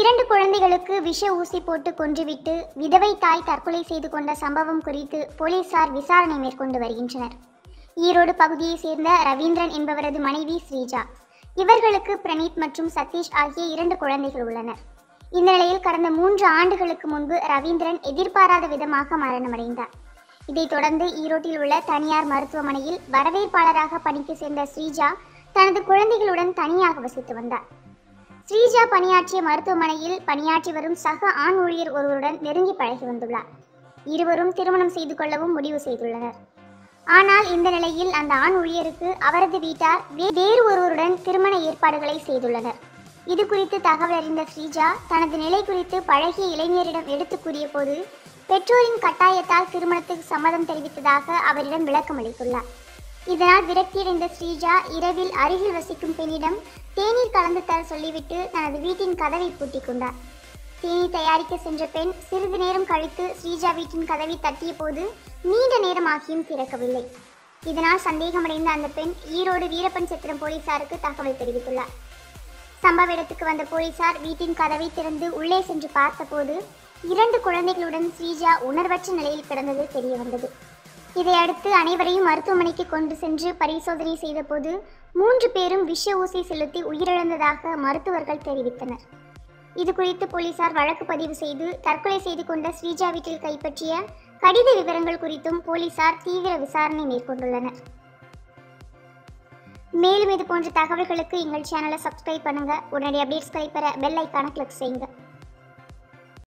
இரண்டு குழந்தைகளுக்கு விஷ ஊசி போட்டு கொன்றுவிட்டு விதவை தாய் தற்கொலை செய்து கொண்ட சம்பவம் குறித்து போலீசார் விசாரணை மேற்கொண்டு வருகின்றனர். ஈரோடு பகுதியைச் சேர்ந்த ரவீந்திரன் என்பவரது மனைவி ஸ்ரீஜா. இவர்களுக்கு பிரணீத் மற்றும் சதீஷ் ஆகிய இரண்டு குழந்தைகள் உள்ளனர். இந்த நிலையில் கடந்த மூன்று ஆண்டுகளுக்கு முன்பு ரவீந்திரன் எதிர்பாராத விதமாக மரணமடைந்தார். இதைத் தொடர்ந்து ஈரோட்டில் உள்ள தனியார் மருத்துவமனையில் வரவேற்பாளராக பணிக்கு சேர்ந்த ஸ்ரீஜா தனது குழந்தைகளுடன் தனியாக வசித்து வந்தார். ஸ்ரீஜா பணியாற்றிய மருத்துவமனையில் பணியாற்றி வரும் சக ஆண் ஊழியர் ஒருவருடன் நெருங்கி பழகி வந்துள்ளார். இருவரும் திருமணம் செய்து கொள்ளவும் முடிவு செய்துள்ளனர். ஆனால் இந்த நிலையில் அந்த ஆண் ஊழியருக்கு அவரது வீட்டார் வேறு ஒருவருடன் திருமண ஏற்பாடுகளை செய்துள்ளனர். இது குறித்து தகவல் அறிந்த ஸ்ரீஜா தனது நிலை குறித்து பழகிய இளைஞரிடம் எடுத்து கூறிய போது பெற்றோரின் கட்டாயத்தால் திருமணத்துக்கு சம்மதம் தெரிவித்ததாக அவரிடம் விளக்கம் அளித்துள்ளார் இதனால் விரக்தியடைந்த ஸ்ரீஜா இரவில் அருகில் வசிக்கும் பெண்ணிடம் தேநீர் கலந்து தர சொல்லிவிட்டு தனது வீட்டின் கதவை பூட்டிக் கொண்டார். தேநீர் தயாரிக்க சென்ற பெண் சிறிது நேரம் கழித்து ஸ்ரீஜா வீட்டின் கதவை தட்டிய போது நீண்ட நேரம் ஆகியும் திறக்கவில்லை. இதனால் சந்தேகமடைந்த அந்த பெண் ஈரோடு வீரப்பன் சத்திரம் போலீசாருக்கு தகவல் தெரிவித்துள்ளார். சம்பவ இடத்துக்கு வந்த போலீசார் வீட்டின் கதவை திறந்து உள்ளே சென்று பார்த்தபோது இரண்டு குழந்தைகளுடன் ஸ்ரீஜா உணர்வற்ற நிலையில் கிடந்தது தெரிய வந்தது இதையடுத்து அனைவரையும் மருத்துவமனைக்கு கொண்டு சென்று பரிசோதனை செய்தபோது மூன்று பேரும் விஷ ஊசி செலுத்தி உயிரிழந்ததாக மருத்துவர்கள் தெரிவித்தனர். இது குறித்து போலீசார் வழக்கு பதிவு செய்து தற்கொலை செய்து கொண்ட ஸ்ரீஜா வீட்டில் கைப்பற்றிய கடித விவரங்கள் குறித்தும் போலீசார் தீவிர விசாரணை மேற்கொண்டுள்ளனர். மேலும் இது போன்ற தகவல்களுக்கு எங்கள் சேனலை சப்ஸ்கிரைப் பண்ணுங்க. உடனடி அப்டேட்ஸ்களை பெற பெல் ஐக்கானை கிளிக் செய்யுங்க.